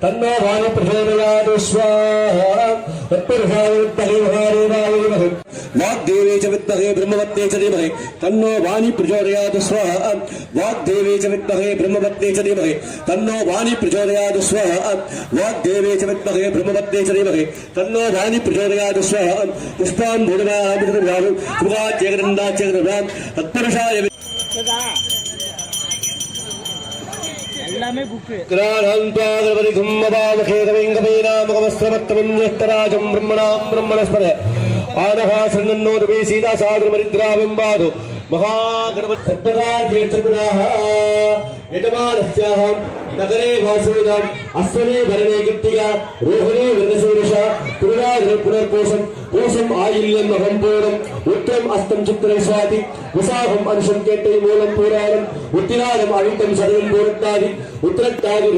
तन्नो वायु प्रचोदयात् स्वाहा तत्पुरुषाय ब्रह्मवत्ते च तन्नो वाणि प्रचोदयात् स्वाहा वाग्देवे च ब्रह्मवत्ते च तन्नो वाणि प्रचोदयात् स्वाहा वाग्देवे च ब्रह्मवत्ते च तन्नो वाणि प्रचोदयात् स्वाहा पुष्पान् भूतवाहं सुभाच्यगन्धाच्यगन्धां तत्पुरुषाय विद्महे எல்லாமே புக்கு கிராணாம் துவாகரபதி கும்மதாமகே கவிங்கபீனாமுகமஸ்ரமத்தமஞ்சராஜம் பிரம்மணாம் பிரம்மணஸ்பத. ஆனகா சன்னோது மே சீதா சாகர மரித்ராவெம்பாது. மகாகணபதி சர்வதா தீர்த்தகுணாக யஜமானஸ்யாம் நகரே வாசுவிதாம் அஸ்வனே பரணே கிருத்தியா ரோஹனே விருதசூரிஷா திருநாதிர புனர்கோஷம் கோஷம் ஆயில்யம் அகம்போடம் உத்திரம் அஸ்தம் சித்திரை சுவாதி விசாகம் அனுஷம் கேட்டை மூலம் பூராணம் உத்திராடம் அழுத்தம் சதவம் பூரத்தாதி உத்திரத்தாதி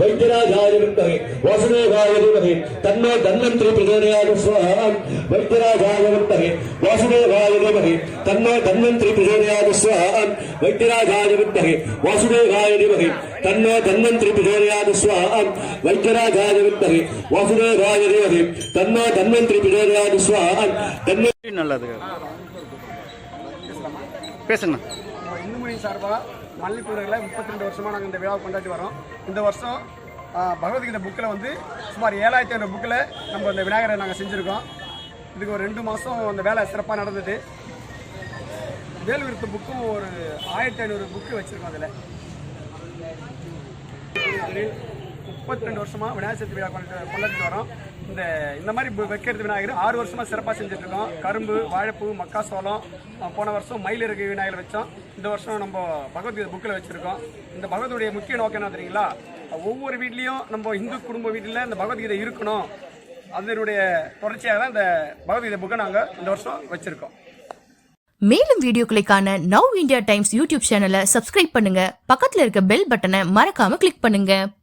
வைத்தியராஜாயிரத்தை வாசுதேவாயிரத்தை தன்னோ தன்வந்திரி பிரதோதயாக சுவாம் வைத்தியராஜாயிரத்தை வாசுதேவாயிரத்தை தன்னோ தன்வந்திரி பிரதோதயாக சுவாம் வைத்தியராஜாயிரத்தை வாசுதேவாயிரத்தை தன்னோ தன்வந்திரி பிரதோதயாக சுவாம் வைத்தியராஜாயிரத்தை வாசுதேவாயிரத்தை தன்னோ தன்வந்திரி பிரதோதயாக சுவாம் தன்னோ நல்லது. பேசுங்க. நம்ம சார்பாக மல்லிப்பூரில் முப்பத்தி ரெண்டு வருஷமாக நாங்கள் இந்த விழாவை கொண்டாடி வரோம். இந்த வருஷம் பகவத்கீதை புக்கில் வந்து சுமார் ஏழாயிரத்தி ஐநூறு புக்கில் நம்ம இந்த விநாயகரை நாங்கள் செஞ்சுருக்கோம். இதுக்கு ஒரு ரெண்டு மாதம் அந்த வேலை சிறப்பாக நடந்தது. வேல்விருத்த புக்கும் ஒரு ஆயிரத்தி ஐநூறு புக்கு வச்சுருக்கோம் அதில். முப்பத்தி ரெண்டு வருஷமாக விநாயகர் சதுர்த்தி விழா கொண்டாடி கொண்டாடிட்டு வரோம். இந்த இந்த மாதிரி வைக்கிறது விநாயகர் ஆறு வருஷமாக சிறப்பாக செஞ்சுட்ருக்கோம் கரும்பு வாழைப்பூ மக்காசோளம் போன வருஷம் மயிலிறகு விநாயகர் வச்சோம் இந்த வருஷம் நம்ம பகவத்கீதை புக்கில் வச்சுருக்கோம். இந்த பகவத்துடைய முக்கிய நோக்கம் என்ன தெரியுங்களா? ஒவ்வொரு வீட்லேயும் நம்ம இந்து குடும்ப வீட்டில் இந்த பகவத்கீதை இருக்கணும். அதனுடைய தொடர்ச்சியாக தான் இந்த பகவத்கீதை புக்கை நாங்கள் இந்த வருஷம் வச்சுருக்கோம். மேலும் வீடியோக்களுக்கான நவ் இந்தியா டைம்ஸ் யூடியூப் சேனலை சப்ஸ்கிரைப் பண்ணுங்க. பக்கத்தில் இருக்க பெல் பட்டனை மறக்காம கிளிக் பண்ணுங்க.